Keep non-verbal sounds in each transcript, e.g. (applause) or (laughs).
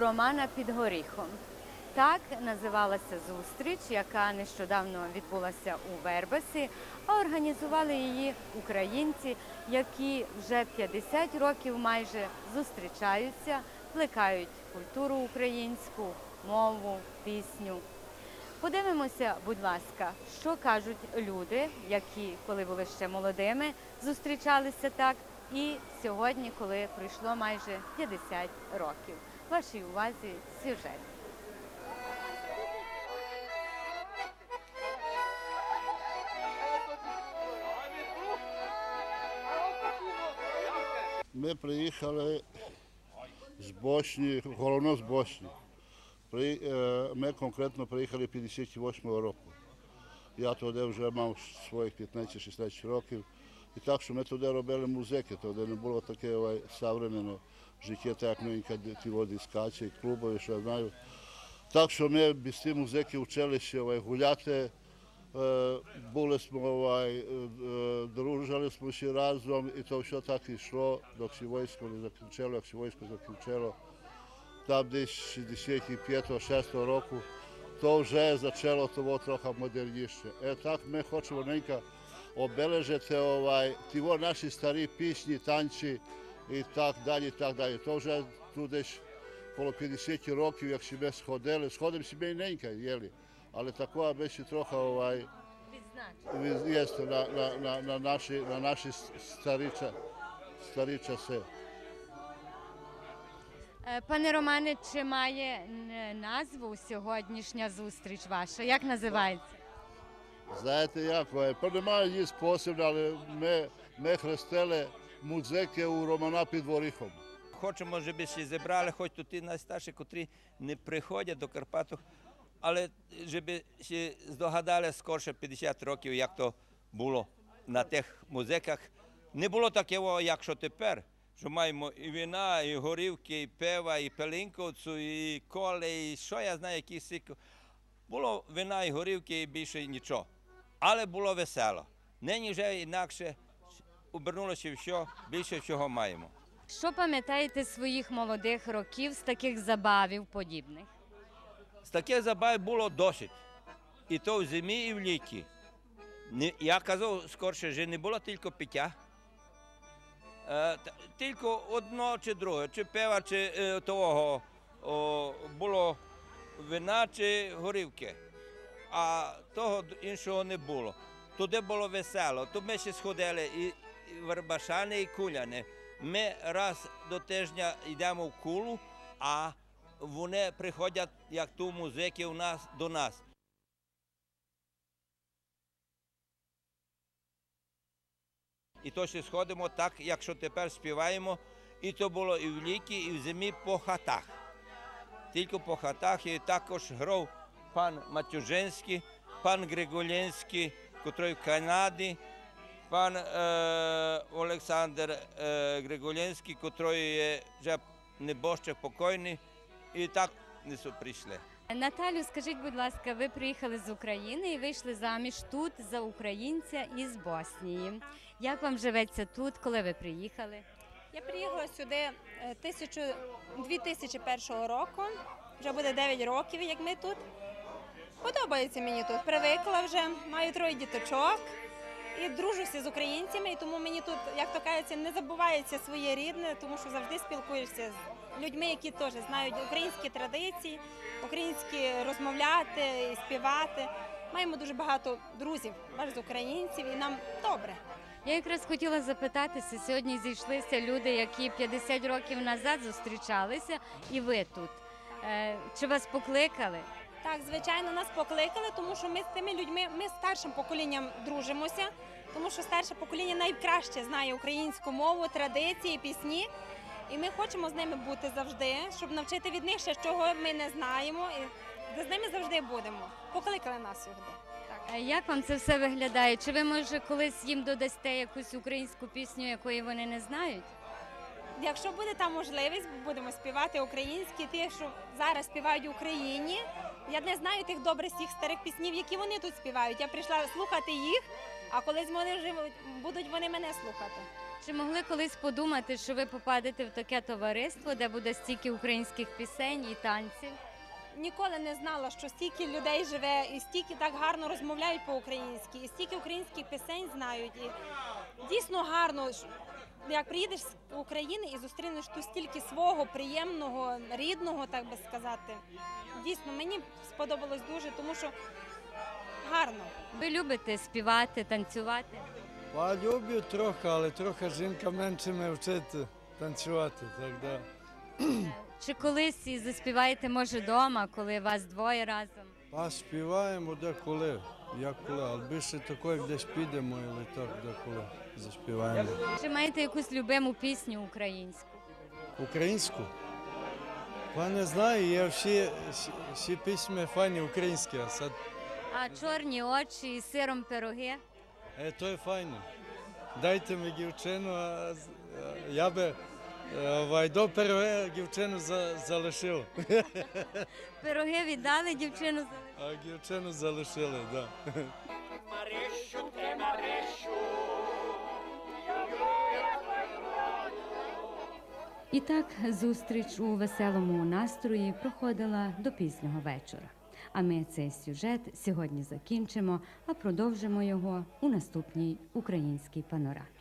Романа під горіхом. Так називалася зустріч, яка нещодавно відбулася у Вербесі, а організували її українці, які вже 50 років майже зустрічаються, плекають культуру українську, мову, пісню. Подивимося, будь ласка, що кажуть люди, які, коли були ще молодими, зустрічалися так, і сьогодні, коли пройшло майже 50 років. Вашій увазі сюжет. Ми приїхали з Босні, головно з Босні. Е, ми конкретно приїхали 58-го року. Я тоді вже мав своїх 15-16 років. І так, що ми туди робили музики, тоді не було таке žiketa, jak mi kad ti vodi skače i klubove, što znaju. Tako što me bi s tim uzeke učeliši ovaj, huljate, e, bule smo, ovaj, e, družali smo se razvom i to što tako išlo, dok si vojsko ne zaključelo, dok si vojsko zaključelo, tam gdje si desetih, pjeto, šesto roku, to že je začelo to ovo troha modernjišće. E tak me hoćemo nekaj obeležete, ovaj, ti vo naši stari pišnji, tanči, і так далі, і так далі. То вже тут десь коло 50 років, як ми сходили, сходимо себе і ненька, єли. Але такова беше трохи Відзначено. jeste na, na, na, na, naši, na naši stari, ča- stari. Е, Пане Романе, чи має назву сьогоднішня зустріч ваша? Як називається? Знаєте як, немає ніс посебно, але ми, ми хрестили музики у Романа під Воріхом. Хочемо, щоб ще зібрали, хоч тут і найстарші, котрі не приходять до Карпату, але щоб ще здогадали скорше 50 років, як то було на тих музиках. Не було такого, як що тепер. Що маємо і вина, і горівки, і пива, і пелінковцю, і коле, і що я знаю, які сіки. Було вина і горівки, і більше нічого. Але було весело. Нині вже інакше обернулося все, більше всього маємо. Що пам'ятаєте своїх молодих років з таких забавів подібних? З таких забав було досить. І то в зимі, і в літі. Я казав скорше, що не було тільки пиття. Е, тільки одно чи друге, чи пива, чи е, того о, було вина чи горівки. А того іншого не було. Туди було весело. Тут ми ще сходили і Вербашани, і Куляни. Ми раз до тижня йдемо в кулу, а вони приходять, як ту музики у нас до нас. І то ще сходимо так, якщо тепер співаємо. І то було і в літі, і в зимі по хатах. Тільки по хатах і також грав пан Матюжинський, пан Григулінський, котрий в Канаді, пан е, Олександр е, Григулінський, котрий є вже небожчик покойний, і так не прийшли. Наталю, скажіть, будь ласка, ви приїхали з України і вийшли заміж тут за українця із Боснії. Як вам живеться тут, коли ви приїхали? Я приїхала сюди е, тисячу- 2001 року. Вже буде 9 років, як ми тут. Подобається мені тут. Привикла вже, маю троє діточок і дружуся з українцями. І тому мені тут, як то кажеться, не забувається своє рідне, тому що завжди спілкуєшся з людьми, які теж знають українські традиції, українські розмовляти і співати. Маємо дуже багато друзів, з українців, і нам добре. Я якраз хотіла запитатися, сьогодні зійшлися люди, які 50 років назад зустрічалися, і ви тут. Е, Чи вас покликали? Так, звичайно, нас покликали, тому що ми з тими людьми, ми з старшим поколінням дружимося, тому що старше покоління найкраще знає українську мову, традиції, пісні. І ми хочемо з ними бути завжди, щоб навчити від них ще чого ми не знаємо. І з ними завжди будемо. Покликали нас сюди. Е, Як вам це все виглядає? Чи ви може колись їм додасте якусь українську пісню, якої вони не знають? Якщо буде там можливість, будемо співати українські, ті, що зараз співають в Україні. Я не знаю тих добрих всіх старих піснів, які вони тут співають. Я прийшла слухати їх, а колись вони вже будуть вони мене слухати. Чи могли колись подумати, що ви попадете в таке товариство, де буде стільки українських пісень і танців? Ніколи не знала, що стільки людей живе, і стільки так гарно розмовляють по-українськи, і стільки українських пісень знають. І дійсно гарно, як приїдеш з України і зустрінеш тут стільки свого приємного, рідного, так би сказати. Дійсно, мені сподобалось дуже, тому що гарно. Ви любите співати, танцювати? Па люблю трохи, але трохи жінка менше мене вчить танцювати. Так, да. (clears throat) Чи колись і заспіваєте, може, вдома, коли вас двоє разом? Па співаємо деколи, як коли, але більше тако, як десь підемо, але так деколи заспіваємо. Чи маєте якусь любиму пісню українську? Українську? Па не знаю, є всі, всі, пісні файні українські, а це, А чорні очі і сиром пироги? е, то є файно. Дайте мені дівчину, а з- а я би е, вайдо перше дівчину за, залишив. (laughs) Пироги віддали, дівчину залишили. А дівчину залишили, так. Да. І так зустріч у веселому настрої проходила до пізнього вечора. А ми цей сюжет сьогодні закінчимо, а продовжимо його у наступній українській панорамі.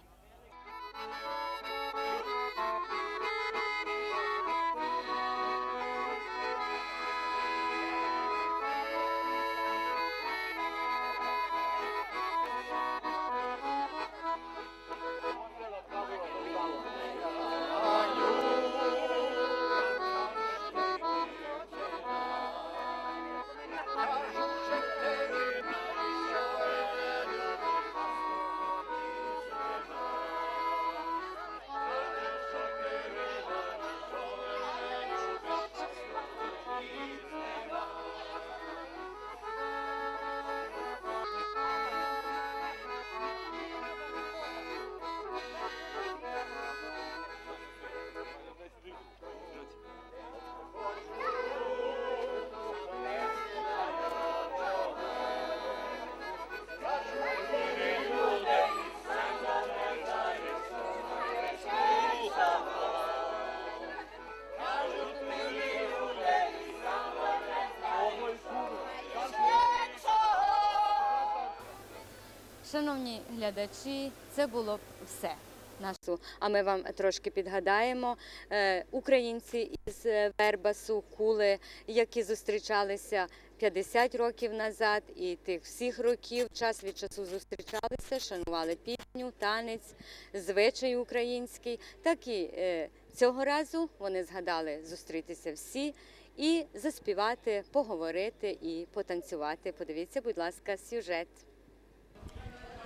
Шановні глядачі, це було все. Нашу, а ми вам трошки підгадаємо. Е, Українці із е, Вербасу, Кули, які зустрічалися 50 років назад, і тих всіх років час від часу зустрічалися, шанували пісню, танець, звичай український. Так і е, цього разу вони згадали зустрітися всі і заспівати, поговорити і потанцювати. Подивіться, будь ласка, сюжет.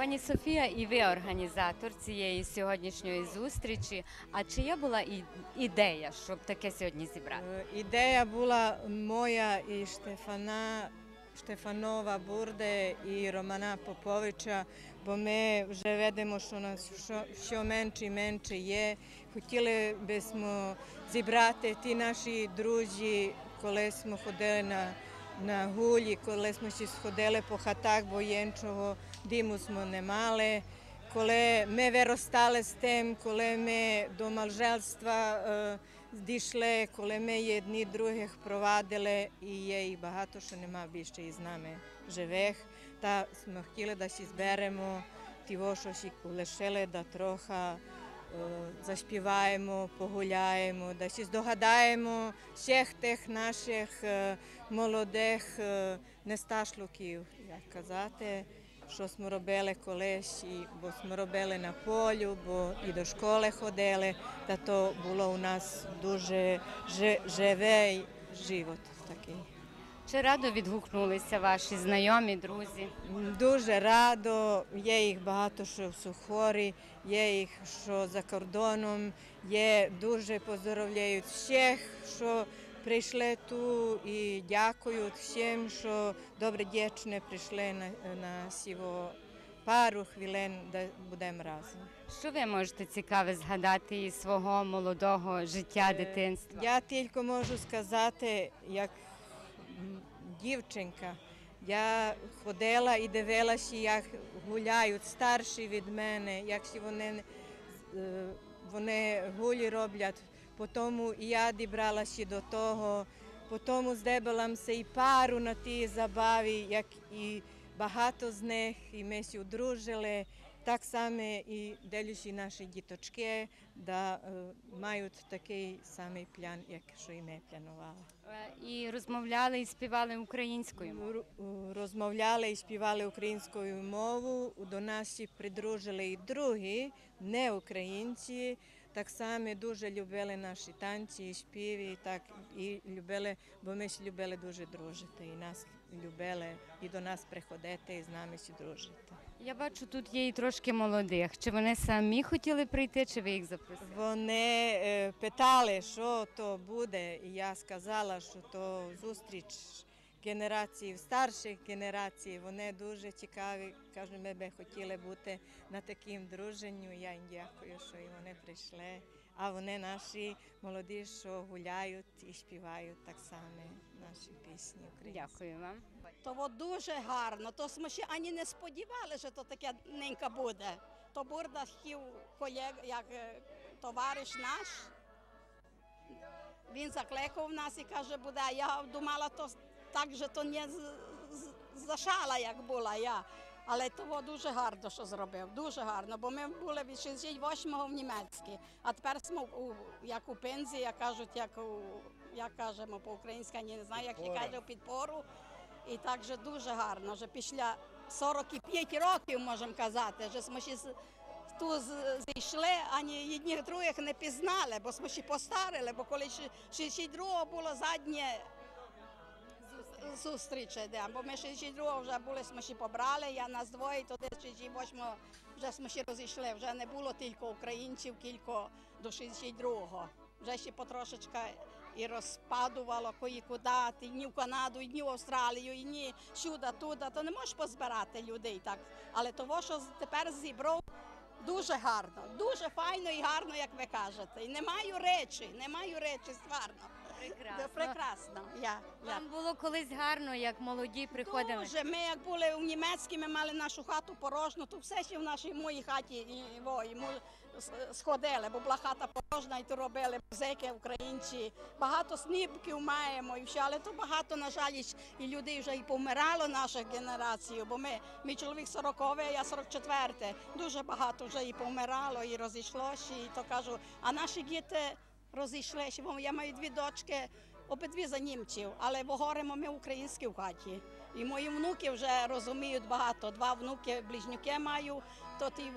Пані Софія, і ви організатор цієї сьогоднішньої зустрічі. А чия була ідея, щоб таке сьогодні зібрати? Е, Ідея була моя і Штефана, Штефанова Бурде і Романа Поповича, бо ми вже видимо, що нас що, що менше і менше є. Хотіли бисмо зібрати ті наші друзі, коли ми ходили на, на гулі, коли ми ще сходили по хатах, бо іншого диму ми не мали. Коли ми виростали з тим, коли ми до малжельства е, дійшли, коли ми одні других провадили, і є їх багато, що нема більше із нами живих. Та ми хотіли да зберемо тіво, що си лишили, да трохи заспіваємо, погуляємо, да си здогадаємо всіх тих наших е, молодих е, несташлуків, як казати що ми робили колись, і, бо ми робили на полю, бо і до школи ходили, та то було у нас дуже жи- живий живот такий. Чи радо відгукнулися ваші знайомі, друзі? Дуже радо, є їх багато, що в Сухорі, є їх, що за кордоном, є дуже поздоровляють всіх, що прийшли ту і дякують всім, що добре дівчини прийшли на, на сіво пару хвилин, де будемо разом. Що ви можете цікаве згадати із свого молодого життя, дитинства? Я тільки можу сказати, як дівчинка, я ходила і дивилася, як гуляють старші від мене, як вони е, вони гулі роблять, потім і я дібралася до того, потім здебалася і пару на тій забаві, як і багато з них, і ми се одружили. Так само і делюші наші діточки, да е, мають такий самий плян, як що і ми планували. Е, І розмовляли і співали українською. мовою? Розмовляли і співали українською мовою. До нас придружили і другі, не українці. Так само дуже любили наші танці і співи, і так і любили, бо ми ж любили дуже дружити. І нас любили і до нас приходити, і з нами сі дружити. Я бачу, тут є і трошки молодих. Чи вони самі хотіли прийти, чи ви їх запросили? Вони е, питали, що то буде, і я сказала, що то зустріч генерації, старших генерацій. Вони дуже цікаві. Кажуть, ми би хотіли бути на таким друженню. Я їм дякую, що і вони прийшли. А вони наші молоді, що гуляють і співають так само наші пісні українські. Дякую вам. То от дуже гарно. То ми ще ані не сподівали, що то таке ненька буде. То Бурда хотів колег, як е, товариш наш. Він закликав нас і каже, буде. А Я думала, то так же то не зашала, як була я. Але то дуже гарно, що зробив. Дуже гарно. Бо ми були від 68-го в Німецькій, а тепер ми у, як у пензії, як кажуть, як у як кажемо по-українськи, я не знаю, як я кажу, підпору. І так же дуже гарно, що після 45 років, можемо казати, що ми ще з- зійшли, ані одних других не пізнали, бо ми ще постарили, бо коли ще 62 було заднє зустріч, де, бо ми 62 вже були, ми ще побрали, я нас двоє, то десь 68 вже ми ще розійшли, вже не було тільки українців, кілько до 62-го. Вже ще потрошечка і розпадувало кої куди, ти ні в Канаду, і ні в Австралію, і ні сюди, туди, то не можеш позбирати людей так. Але того, що тепер зібрав, дуже гарно, дуже файно і гарно, як ви кажете. І не маю речі, не маю речі, гарно. Прекрасно. Прекрасно. Я, я. Вам було колись гарно, як молоді приходили. Дуже. Ми як були в німецькій, ми мали нашу хату порожну, то все ще в нашій моїй хаті і, во, і ми сходили, бо була хата порожна, і то робили музики українці. Багато сніпків маємо і все, але то багато, на жаль, і- людей вже і помирало наших генерацій, бо ми, мій чоловік 40 я 44 Дуже багато вже і помирало, і розійшлося, і то кажу, а наші діти розійшлися, бо я маю дві дочки, обидві за німців, але говоримо ми українські в хаті. І мої внуки вже розуміють багато. Два внуки, близнюки маю, то ті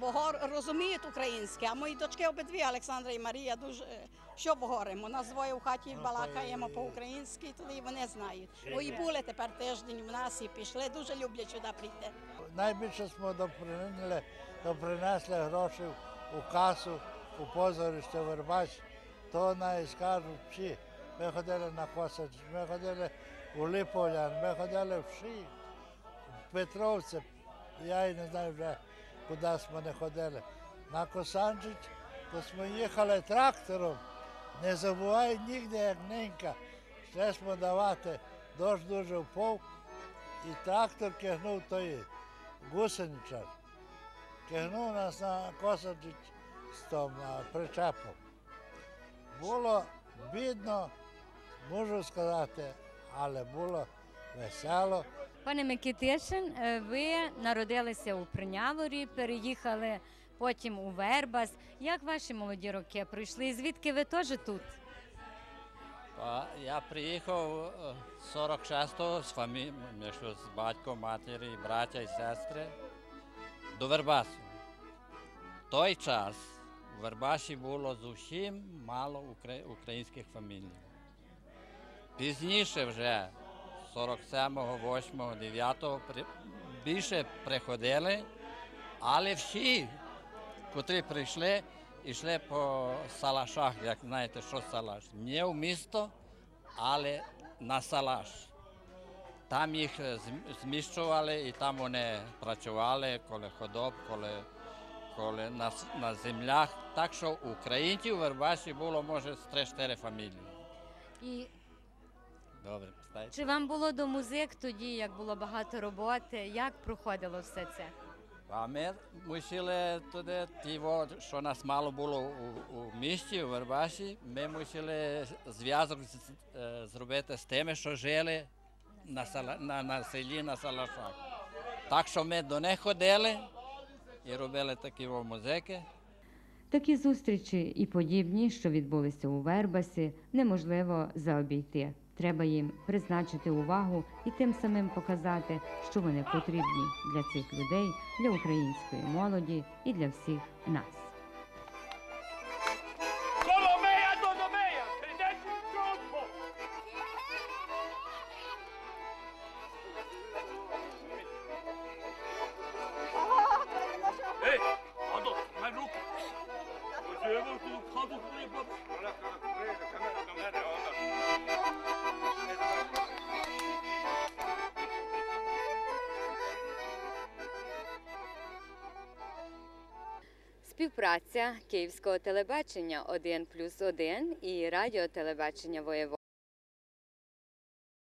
вогор розуміють українське. А мої дочки обидві, Олександра і Марія, дуже е, що говоримо. Нас двоє в хаті балакаємо по-українськи, тоді вони знають. Бо і були тепер тиждень в нас і пішли. Дуже люблять сюди прийти. Найбільше ми допринесли, допринесли гроші у касу, у позорище Вербач. То навіть скажуть всі. Ми ходили на Косач, ми ходили у Липолян, ми ходили в Ши, в Петровце. Я і не знаю вже, куди ми не ходили. На Косанчич, то ми їхали трактором. Не забувай нігде, як ненька. Ще ми давати, дощ дуже впав, і трактор кигнув той гусеничар. Кигнув нас на Косач з тим причепом. Було бідно, можу сказати, але було весело. Пане Микитишин, е, ви народилися у Приняворі, переїхали потім у Вербас. Як ваші молоді роки пройшли? І звідки ви теж тут? Ja приїхав е, 46-го з фамі... з батьком, матері, браття і сестри до Вербасу. В той час у Вербасі було зовсім мало українських фамілій. Пізніше вже 47-го, 8-го, 9-го більше приходили, але всі, котрі прийшли, йшли по салашах, як знаєте, що салаш. Не в місто, але на салаш. Там їх зміщували і там вони працювали, коли ходоб, коли, коли на, на землях. Так що українців у Вербасі було, може, з 3-4 фамілії. І Добре, питайте. чи вам було до музик тоді, як було багато роботи? Як проходило все це? А ми мусили туди, ті, во, що нас мало було у, у місті, у Вербаші, ми мусили зв'язок е, зробити з тими, що жили на, сала, на, на селі, на Салашах. Так що ми до них ходили і робили такі музики. Такі зустрічі і подібні, що відбулися у Вербасі, неможливо заобійти. Треба їм призначити увагу і тим самим показати, що вони потрібні для цих людей, для української молоді і для всіх нас. Співпраця Київського телебачення 1 плюс 1 і радіотелебачення Воєвод.